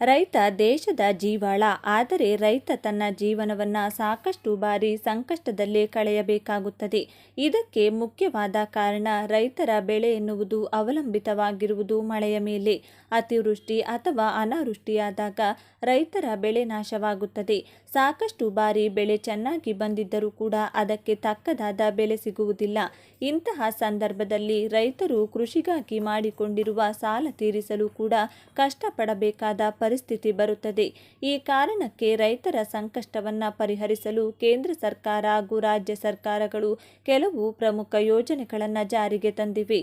ರೈತ ದೇಶದ ಜೀವಾಳ, ಆದರೆ ರೈತ ತನ್ನ ಜೀವನವನ್ನು ಸಾಕಷ್ಟು ಬಾರಿ ಸಂಕಷ್ಟದಲ್ಲಿ ಕಳೆಯಬೇಕಾಗುತ್ತದೆ. ಇದಕ್ಕೆ ಮುಖ್ಯವಾದ ಕಾರಣ ರೈತರ ಬೆಳೆ ಎನ್ನುವುದು ಅವಲಂಬಿತವಾಗಿರುವುದು ಮಳೆಯ ಮೇಲೆ. ಅತಿವೃಷ್ಟಿ ಅಥವಾ ಅನಾವೃಷ್ಟಿಯಾದಾಗ ರೈತರ ಬೆಳೆ ನಾಶವಾಗುತ್ತದೆ. ಸಾಕಷ್ಟು ಬಾರಿ ಬೆಳೆ ಚೆನ್ನಾಗಿ ಬಂದಿದ್ದರೂ ಕೂಡ ಅದಕ್ಕೆ ತಕ್ಕದಾದ ಬೆಲೆ ಸಿಗುವುದಿಲ್ಲ. ಇಂತಹ ಸಂದರ್ಭದಲ್ಲಿ ರೈತರು ಕೃಷಿಗಾಗಿ ಮಾಡಿಕೊಂಡಿರುವ ಸಾಲ ತೀರಿಸಲು ಕೂಡ ಕಷ್ಟಪಡಬೇಕಾದ ಪರಿಸ್ಥಿತಿ ಬರುತ್ತದೆ. ಈ ಕಾರಣಕ್ಕೆ ರೈತರ ಸಂಕಷ್ಟವನ್ನು ಪರಿಹರಿಸಲು ಕೇಂದ್ರ ಸರ್ಕಾರ ಹಾಗೂ ರಾಜ್ಯ ಸರ್ಕಾರಗಳು ಕೆಲವು ಪ್ರಮುಖ ಯೋಜನೆಗಳನ್ನು ಜಾರಿಗೆ ತಂದಿವೆ.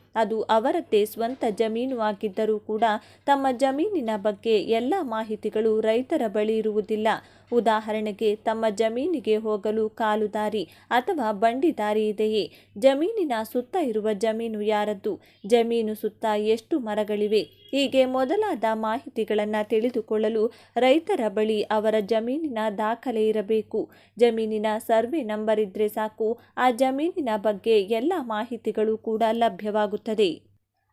ಅದು ಅವರದ್ದೇ ಸ್ವಂತ ಜಮೀನು ಆಗಿದ್ದರೂ ಕೂಡ ತಮ್ಮ ಜಮೀನಿನ ಬಗ್ಗೆ ಎಲ್ಲ ಮಾಹಿತಿಗಳು ರೈತರ ಬಳಿ ಇರುವುದಿಲ್ಲ. ಉದಾಹರಣೆಗೆ, ತಮ್ಮ ಜಮೀನಿಗೆ ಹೋಗಲು ಕಾಲು ದಾರಿ ಅಥವಾ ಬಂಡಿ ದಾರಿ ಇದೆಯೇ? ಜಮೀನಿನ ಸುತ್ತ ಇರುವ ಜಮೀನು ಯಾರದ್ದು? ಜಮೀನು ಸುತ್ತ ಎಷ್ಟು ಮರಗಳಿವೆ? ಹೀಗೆ ಮೊದಲಾದ ಮಾಹಿತಿಗಳನ್ನು ತಿಳಿದುಕೊಳ್ಳಲು ರೈತರ ಬಳಿ ಅವರ ಜಮೀನಿನ ದಾಖಲೆ ಇರಬೇಕು. ಜಮೀನಿನ ಸರ್ವೆ ನಂಬರ್ ಇದ್ದರೆ ಸಾಕು. ಆ ಜಮೀನಿನ ಬಗ್ಗೆ ಎಲ್ಲ ಮಾಹಿತಿಗಳು ಕೂಡ ಲಭ್ಯವಾಗುತ್ತದೆ ಮಾಡುತ್ತದೆ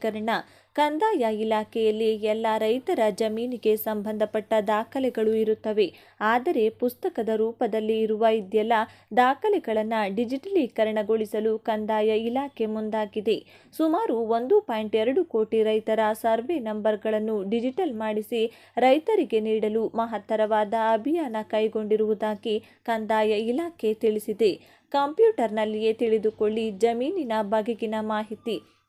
ಡಿಜಿಟಲೀಕರಣ ಕಂದಾಯ ಇಲಾಖೆಯಲ್ಲಿ ಎಲ್ಲ ರೈತರ ಜಮೀನಿಗೆ ಸಂಬಂಧಪಟ್ಟ ದಾಖಲೆಗಳು ಇರುತ್ತವೆ. ಆದರೆ ಪುಸ್ತಕದ ರೂಪದಲ್ಲಿ ಇರುವ ಇದೆಲ್ಲ ದಾಖಲೆಗಳನ್ನು ಡಿಜಿಟಲೀಕರಣಗೊಳಿಸಲು ಕಂದಾಯ ಇಲಾಖೆ ಮುಂದಾಗಿದೆ. ಸುಮಾರು ಒಂದು ಪಾಯಿಂಟ್ ಎರಡು ಕೋಟಿ ರೈತರ ಸರ್ವೆ ನಂಬರ್ಗಳನ್ನು ಡಿಜಿಟಲ್ ಮಾಡಿಸಿ ರೈತರಿಗೆ ನೀಡಲು ಮಹತ್ತರವಾದ ಅಭಿಯಾನ ಕೈಗೊಂಡಿರುವುದಾಗಿ ಕಂದಾಯ ಇಲಾಖೆ ತಿಳಿಸಿದೆ. ಕಂಪ್ಯೂಟರ್ನಲ್ಲಿಯೇ ತಿಳಿದುಕೊಳ್ಳಿ ಜಮೀನಿನ ಬಗೆಗಿನ ಮಾಹಿತಿ.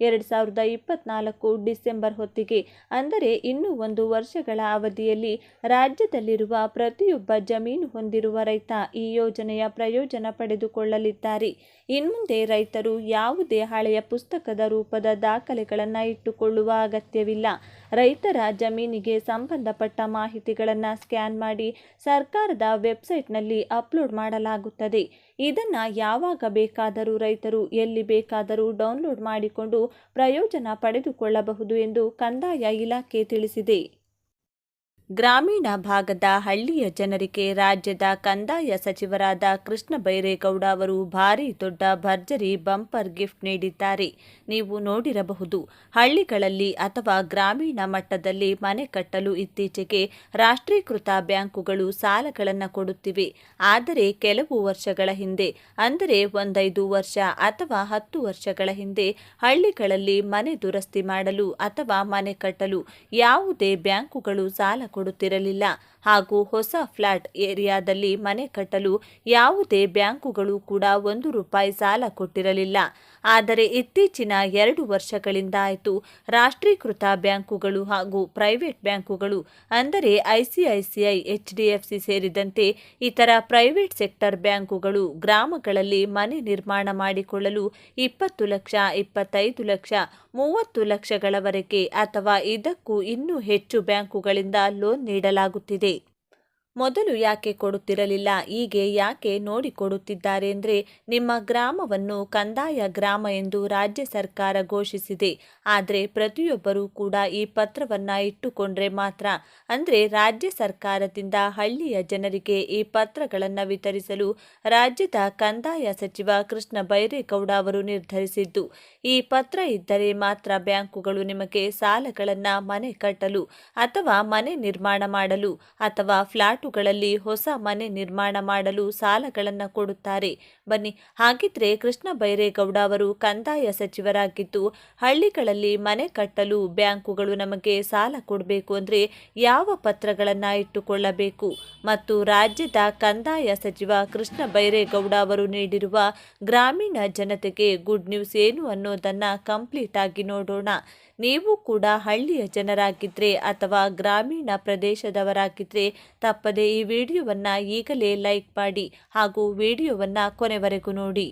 ಎರಡು ಸಾವಿರದ ಇಪ್ಪತ್ನಾಲ್ಕು ಡಿಸೆಂಬರ್ ಹೊತ್ತಿಗೆ. ಅಂದರೆ ಇನ್ನೂ ಒಂದು ವರ್ಷಗಳ ಅವಧಿಯಲ್ಲಿ ರಾಜ್ಯದಲ್ಲಿರುವ ಪ್ರತಿಯೊಬ್ಬ ಜಮೀನು ಹೊಂದಿರುವ ರೈತ ಈ ಯೋಜನೆಯ ಪ್ರಯೋಜನ ಪಡೆದುಕೊಳ್ಳಲಿದ್ದಾರೆ. ಇನ್ಮುಂದೆ ರೈತರು ಯಾವುದೇ ಹಳೆಯ ಪುಸ್ತಕದ ರೂಪದ ದಾಖಲೆಗಳನ್ನು ಇಟ್ಟುಕೊಳ್ಳುವ ಅಗತ್ಯವಿಲ್ಲ. ರೈತರ ಜಮೀನಿಗೆ ಸಂಬಂಧಪಟ್ಟ ಮಾಹಿತಿಗಳನ್ನು ಸ್ಕ್ಯಾನ್ ಮಾಡಿ ಸರ್ಕಾರದ ವೆಬ್ಸೈಟ್ನಲ್ಲಿ ಅಪ್ಲೋಡ್ ಮಾಡಲಾಗುತ್ತದೆ. ಇದನ್ನು ಯಾವಾಗ ಬೇಕಾದರೂ ರೈತರು ಎಲ್ಲಿ ಬೇಕಾದರೂ ಡೌನ್ಲೋಡ್ ಮಾಡಿಕೊಂಡು ಪ್ರಯೋಜನ ಪಡೆದುಕೊಳ್ಳಬಹುದು ಎಂದು ಕಂದಾಯ ಇಲಾಖೆ ತಿಳಿಸಿದೆ. ಗ್ರಾಮೀಣ ಭಾಗದ ಹಳ್ಳಿಯ ಜನರಿಗೆ ರಾಜ್ಯದ ಕಂದಾಯ ಸಚಿವರಾದ ಕೃಷ್ಣ ಬೈರೇಗೌಡ ಅವರು ಭಾರಿ ದೊಡ್ಡ ಭರ್ಜರಿ ಬಂಪರ್ ಗಿಫ್ಟ್ ನೀಡಿದ್ದಾರೆ. ನೀವು ನೋಡಿರಬಹುದು, ಹಳ್ಳಿಗಳಲ್ಲಿ ಅಥವಾ ಗ್ರಾಮೀಣ ಮಟ್ಟದಲ್ಲಿ ಮನೆ ಕಟ್ಟಲು ಇತ್ತೀಚೆಗೆ ರಾಷ್ಟ್ರೀಕೃತ ಬ್ಯಾಂಕುಗಳು ಸಾಲಗಳನ್ನು ಕೊಡುತ್ತಿವೆ. ಆದರೆ ಕೆಲವು ವರ್ಷಗಳ ಹಿಂದೆ, ಅಂದರೆ ಒಂದೈದು ವರ್ಷ ಅಥವಾ ಹತ್ತು ವರ್ಷಗಳ ಹಿಂದೆ, ಹಳ್ಳಿಗಳಲ್ಲಿ ಮನೆ ದುರಸ್ತಿ ಮಾಡಲು ಅಥವಾ ಮನೆ ಕಟ್ಟಲು ಯಾವುದೇ ಬ್ಯಾಂಕುಗಳು ಸಾಲ ಕೊಡುತ್ತಿರಲಿಲ್ಲ. ಹಾಗೂ ಹೊಸ ಫ್ಲಾಟ್ ಏರಿಯಾದಲ್ಲಿ ಮನೆ ಕಟ್ಟಲು ಯಾವುದೇ ಬ್ಯಾಂಕುಗಳು ಕೂಡ ಒಂದು ರೂಪಾಯಿ ಸಾಲ ಕೊಟ್ಟಿರಲಿಲ್ಲ. ಆದರೆ ಇತ್ತೀಚಿನ ಎರಡು ವರ್ಷಗಳಿಂದ ಆಯಿತು ರಾಷ್ಟ್ರೀಕೃತ ಬ್ಯಾಂಕುಗಳು ಹಾಗೂ ಪ್ರೈವೇಟ್ ಬ್ಯಾಂಕುಗಳು, ಅಂದರೆ ಐಸಿಐಸಿಐ ಎಚ್ಡಿಎಫ್ಸಿ ಸೇರಿದಂತೆ ಇತರ ಪ್ರೈವೇಟ್ ಸೆಕ್ಟರ್ ಬ್ಯಾಂಕುಗಳು ಗ್ರಾಮಗಳಲ್ಲಿ ಮನೆ ನಿರ್ಮಾಣ ಮಾಡಿಕೊಳ್ಳಲು ಇಪ್ಪತ್ತು ಲಕ್ಷ, ಇಪ್ಪತ್ತೈದು ಲಕ್ಷ, ಮೂವತ್ತು ಲಕ್ಷಗಳವರೆಗೆ ಅಥವಾ ಇದಕ್ಕೂ ಇನ್ನೂ ಹೆಚ್ಚು ಬ್ಯಾಂಕುಗಳಿಂದ ಲೋನ್ ನೀಡಲಾಗುತ್ತಿದೆ. ಮೊದಲು ಯಾಕೆ ಕೊಡುತ್ತಿರಲಿಲ್ಲ, ಹೀಗೆ ಯಾಕೆ ನೋಡಿಕೊಡುತ್ತಿದ್ದಾರೆ ಅಂದರೆ ನಿಮ್ಮ ಗ್ರಾಮವನ್ನು ಕಂದಾಯ ಗ್ರಾಮ ಎಂದು ರಾಜ್ಯ ಸರ್ಕಾರ ಘೋಷಿಸಿದೆ. ಆದರೆ ಪ್ರತಿಯೊಬ್ಬರೂ ಕೂಡ ಈ ಪತ್ರವನ್ನು ಇಟ್ಟುಕೊಂಡ್ರೆ ಮಾತ್ರ. ಅಂದರೆ ರಾಜ್ಯ ಸರ್ಕಾರದಿಂದ ಹಳ್ಳಿಯ ಜನರಿಗೆ ಈ ಪತ್ರಗಳನ್ನು ವಿತರಿಸಲು ರಾಜ್ಯದ ಕಂದಾಯ ಸಚಿವ ಕೃಷ್ಣ ಬೈರೇಗೌಡ ಅವರು ನಿರ್ಧರಿಸಿದ್ದು. ಈ ಪತ್ರ ಇದ್ದರೆ ಮಾತ್ರ ಬ್ಯಾಂಕುಗಳು ನಿಮಗೆ ಸಾಲಗಳನ್ನು ಮನೆ ಕಟ್ಟಲು ಅಥವಾ ಮನೆ ನಿರ್ಮಾಣ ಮಾಡಲು ಅಥವಾ ಫ್ಲಾಟ್ ಗಳಲ್ಲಿ ಹೊಸ ಮನೆ ನಿರ್ಮಾಣ ಮಾಡಲು ಸಾಲಗಳನ್ನು ಕೊಡುತ್ತಾರೆ. ಬನ್ನಿ, ಹಾಗಿದ್ರೆ ಕೃಷ್ಣ ಬೈರೇಗೌಡ ಅವರು ಕಂದಾಯ ಸಚಿವರಾಗಿದ್ದು, ಹಳ್ಳಿಗಳಲ್ಲಿ ಮನೆ ಕಟ್ಟಲು ಬ್ಯಾಂಕುಗಳು ನಮಗೆ ಸಾಲ ಕೊಡಬೇಕು ಅಂದರೆ ಯಾವ ಪತ್ರಗಳನ್ನು ಇಟ್ಟುಕೊಳ್ಳಬೇಕು? ಮತ್ತು ರಾಜ್ಯದ ಕಂದಾಯ ಸಚಿವ ಕೃಷ್ಣ ಬೈರೇಗೌಡ ಅವರು ನೀಡಿರುವ ಗ್ರಾಮೀಣ ಜನತೆಗೆ ಗುಡ್ ನ್ಯೂಸ್ ಏನು ಅನ್ನೋದನ್ನು ಕಂಪ್ಲೀಟ್ ಆಗಿ ನೋಡೋಣ. ನೀವು ಕೂಡ ಹಳ್ಳಿಯ ಜನರಾಗಿದ್ದರೆ ಅಥವಾ ಗ್ರಾಮೀಣ ಪ್ರದೇಶದವರಾಗಿದ್ದರೆ ತಪ್ಪದೆ ಈ ವಿಡಿಯೋವನ್ನು ಈಗಲೇ ಲೈಕ್ ಮಾಡಿ ಹಾಗೂ ವಿಡಿಯೋವನ್ನು ಕೊನೆವರೆಗೂ ನೋಡಿ.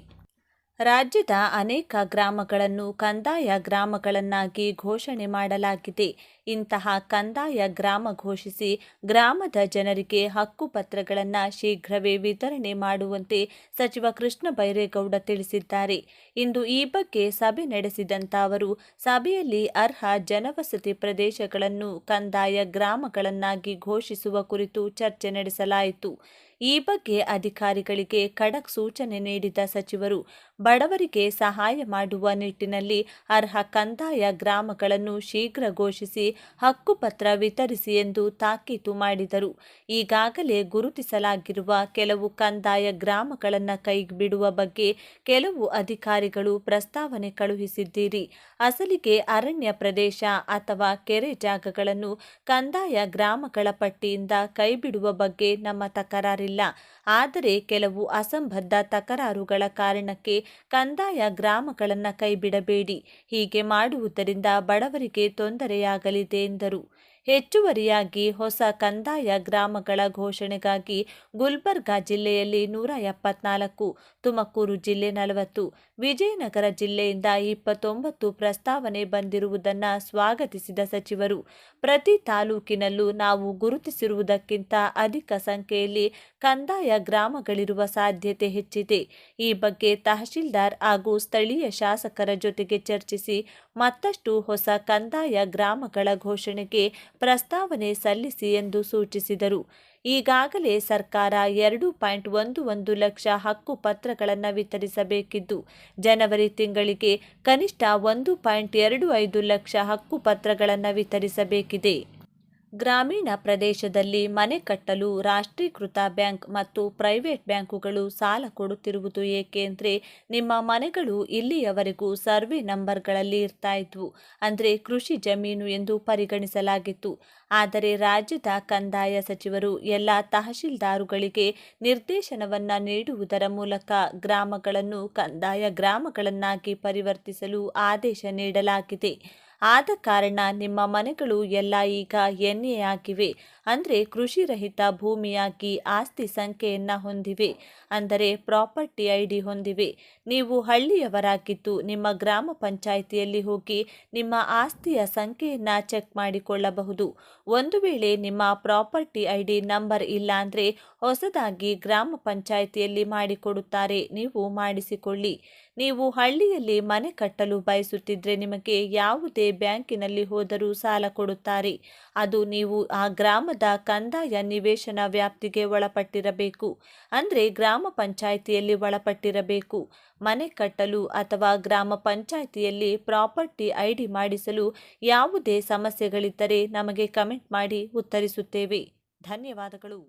ರಾಜ್ಯದ ಅನೇಕ ಗ್ರಾಮಗಳನ್ನು ಕಂದಾಯ ಗ್ರಾಮಗಳನ್ನಾಗಿ ಘೋಷಣೆ ಮಾಡಲಾಗಿದೆ. ಇಂತಹ ಕಂದಾಯ ಗ್ರಾಮ ಘೋಷಿಸಿ ಗ್ರಾಮದ ಜನರಿಗೆ ಹಕ್ಕುಪತ್ರಗಳನ್ನು ಶೀಘ್ರವೇ ವಿತರಣೆ ಮಾಡುವಂತೆ ಸಚಿವ ಕೃಷ್ಣ ಬೈರೇಗೌಡ ತಿಳಿಸಿದ್ದಾರೆ. ಇಂದು ಈ ಬಗ್ಗೆ ಸಭೆ ನಡೆಸಿದಂತ ಅವರು, ಸಭೆಯಲ್ಲಿ ಅರ್ಹ ಜನವಸತಿ ಪ್ರದೇಶಗಳನ್ನು ಕಂದಾಯ ಗ್ರಾಮಗಳನ್ನಾಗಿ ಘೋಷಿಸುವ ಕುರಿತು ಚರ್ಚೆ ನಡೆಸಲಾಯಿತು. ಈ ಬಗ್ಗೆ ಅಧಿಕಾರಿಗಳಿಗೆ ಖಡಕ್ ಸೂಚನೆ ನೀಡಿದ ಸಚಿವರು, ಬಡವರಿಗೆ ಸಹಾಯ ಮಾಡುವ ನಿಟ್ಟಿನಲ್ಲಿ ಅರ್ಹ ಕಂದಾಯ ಗ್ರಾಮಗಳನ್ನು ಶೀಘ್ರ ಘೋಷಿಸಿ ಹಕ್ಕುಪತ್ರ ವಿತರಿಸಿ ಎಂದು ತಾಕೀತು ಮಾಡಿದರು. ಈಗಾಗಲೇ ಗುರುತಿಸಲಾಗಿರುವ ಕೆಲವು ಕಂದಾಯ ಗ್ರಾಮಗಳನ್ನು ಕೈಬಿಡುವ ಬಗ್ಗೆ ಕೆಲವು ಅಧಿಕಾರಿಗಳು ಪ್ರಸ್ತಾವನೆ ಕಳುಹಿಸಿದ್ದೀರಿ. ಅಸಲಿಗೆ ಅರಣ್ಯ ಪ್ರದೇಶ ಅಥವಾ ಕೆರೆ ಜಾಗಗಳನ್ನು ಕಂದಾಯ ಗ್ರಾಮಗಳ ಪಟ್ಟಿಯಿಂದ ಕೈಬಿಡುವ ಬಗ್ಗೆ ನಮ್ಮ ತಕರಾರಿಲ್ಲ. ಆದರೆ ಕೆಲವು ಅಸಂಬದ್ಧ ತಕರಾರುಗಳ ಕಾರಣಕ್ಕೆ ಕಂದಾಯ ಗ್ರಾಮಗಳನ್ನು ಕೈಬಿಡಬೇಡಿ. ಹೀಗೆ ಮಾಡುವುದರಿಂದ ಬಡವರಿಗೆ ತೊಂದರೆಯಾಗಲಿದೆ ಎಂದರು. ಹೆಚ್ಚುವರಿಯಾಗಿ ಹೊಸ ಕಂದಾಯ ಗ್ರಾಮಗಳ ಘೋಷಣೆಗಾಗಿ ಗುಲ್ಬರ್ಗಾ ಜಿಲ್ಲೆಯಲ್ಲಿ ನೂರ ಎಪ್ಪತ್ನಾಲ್ಕು, ತುಮಕೂರು ಜಿಲ್ಲೆ ನಲವತ್ತು, ವಿಜಯನಗರ ಜಿಲ್ಲೆಯಿಂದ ಇಪ್ಪತ್ತೊಂಬತ್ತು ಪ್ರಸ್ತಾವನೆ ಬಂದಿರುವುದನ್ನು ಸ್ವಾಗತಿಸಿದ ಸಚಿವರು, ಪ್ರತಿ ತಾಲೂಕಿನಲ್ಲೂ ನಾವು ಗುರುತಿಸಿರುವುದಕ್ಕಿಂತ ಅಧಿಕ ಸಂಖ್ಯೆಯಲ್ಲಿ ಕಂದಾಯ ಗ್ರಾಮಗಳಿರುವ ಸಾಧ್ಯತೆ ಹೆಚ್ಚಿದೆ. ಈ ಬಗ್ಗೆ ತಹಶೀಲ್ದಾರ್ ಹಾಗೂ ಸ್ಥಳೀಯ ಶಾಸಕರ ಜೊತೆಗೆ ಚರ್ಚಿಸಿ ಮತ್ತಷ್ಟು ಹೊಸ ಕಂದಾಯ ಗ್ರಾಮಗಳ ಘೋಷಣೆಗೆ ಪ್ರಸ್ತಾವನೆ ಸಲ್ಲಿಸಿ ಎಂದು ಸೂಚಿಸಿದರು. ಈಗಾಗಲೇ ಸರ್ಕಾರ ಎರಡು ಪಾಯಿಂಟ್ ಒಂದು ಒಂದು ಲಕ್ಷ ಹಕ್ಕು ಪತ್ರಗಳನ್ನು ವಿತರಿಸಬೇಕಿದ್ದು, ಜನವರಿ ತಿಂಗಳಿಗೆ ಕನಿಷ್ಠ ಒಂದು ಪಾಯಿಂಟ್ ಎರಡು ಐದು ಲಕ್ಷ ಹಕ್ಕು ಪತ್ರಗಳನ್ನು ವಿತರಿಸಬೇಕಿದೆ. ಗ್ರಾಮೀಣ ಪ್ರದೇಶದಲ್ಲಿ ಮನೆ ಕಟ್ಟಲು ರಾಷ್ಟ್ರೀಕೃತ ಬ್ಯಾಂಕ್ ಮತ್ತು ಪ್ರೈವೇಟ್ ಬ್ಯಾಂಕುಗಳು ಸಾಲ ಕೊಡುತ್ತಿರುವುದು ಏಕೆಂದರೆ ನಿಮ್ಮ ಮನೆಗಳು ಇಲ್ಲಿಯವರೆಗೂ ಸರ್ವೆ ನಂಬರ್ಗಳಲ್ಲಿ ಇರ್ತಾ ಇದ್ವು ಅಂದರೆ ಕೃಷಿ ಜಮೀನು ಎಂದು ಪರಿಗಣಿಸಲಾಗಿತ್ತು. ಆದರೆ ರಾಜ್ಯದ ಕಂದಾಯ ಸಚಿವರು ಎಲ್ಲ ತಹಶೀಲ್ದಾರುಗಳಿಗೆ ನಿರ್ದೇಶನವನ್ನು ನೀಡುವುದರ ಮೂಲಕ ಗ್ರಾಮಗಳನ್ನು, ಕಂದಾಯ ಗ್ರಾಮಗಳನ್ನಾಗಿ ಪರಿವರ್ತಿಸಲು ಆದೇಶ ನೀಡಲಾಗಿದೆ. ಆದ ಕಾರಣ ನಿಮ್ಮ ಮನೆಗಳು ಎಲ್ಲ ಈಗ ಎನ್ ಎ ಆಗಿವೆ ಅಂದರೆ ಕೃಷಿ ರಹಿತ ಭೂಮಿಯಾಗಿ ಆಸ್ತಿ ಸಂಖ್ಯೆಯನ್ನು ಹೊಂದಿವೆ. ಅಂದರೆ ಪ್ರಾಪರ್ಟಿ ಐ ಡಿ ಹೊಂದಿವೆ. ನೀವು ಹಳ್ಳಿಯವರಾಗಿದ್ದು ನಿಮ್ಮ ಗ್ರಾಮ ಪಂಚಾಯಿತಿಯಲ್ಲಿ ಹೋಗಿ ನಿಮ್ಮ ಆಸ್ತಿಯ ಸಂಖ್ಯೆಯನ್ನು ಚೆಕ್ ಮಾಡಿಕೊಳ್ಳಬಹುದು. ಒಂದು ವೇಳೆ ನಿಮ್ಮ ಪ್ರಾಪರ್ಟಿ ಐ ಡಿ ನಂಬರ್ ಇಲ್ಲ ಅಂದರೆ ಹೊಸದಾಗಿ ಗ್ರಾಮ ಪಂಚಾಯಿತಿಯಲ್ಲಿ ಮಾಡಿಕೊಡುತ್ತಾರೆ. ನೀವು ಮಾಡಿಸಿಕೊಳ್ಳಿ. ನೀವು ಹಳ್ಳಿಯಲ್ಲಿ ಮನೆ ಕಟ್ಟಲು ಬಯಸುತ್ತಿದ್ದರೆ ನಿಮಗೆ ಯಾವುದೇ ಬ್ಯಾಂಕಿನಲ್ಲಿ ಹೋದರೂ ಸಾಲ ಕೊಡುತ್ತಾರೆ. ಅದು ನೀವು ಆ ಗ್ರಾಮದ ಕಂದಾಯ ನಿವೇಶನ ವ್ಯಾಪ್ತಿಗೆ ಒಳಪಟ್ಟಿರಬೇಕು. ಅಂದರೆ ಗ್ರಾಮ ಪಂಚಾಯಿತಿಯಲ್ಲಿ ಒಳಪಟ್ಟಿರಬೇಕು. ಮನೆ ಕಟ್ಟಲು ಅಥವಾ ಗ್ರಾಮ ಪಂಚಾಯಿತಿಯಲ್ಲಿ ಪ್ರಾಪರ್ಟಿ ಐಡಿ ಮಾಡಿಸಲು ಯಾವುದೇ ಸಮಸ್ಯೆಗಳಿದ್ದರೆ ನಮಗೆ ಕಮೆಂಟ್ ಮಾಡಿ ಉತ್ತರಿಸುತ್ತೇವೆ. ಧನ್ಯವಾದಗಳು.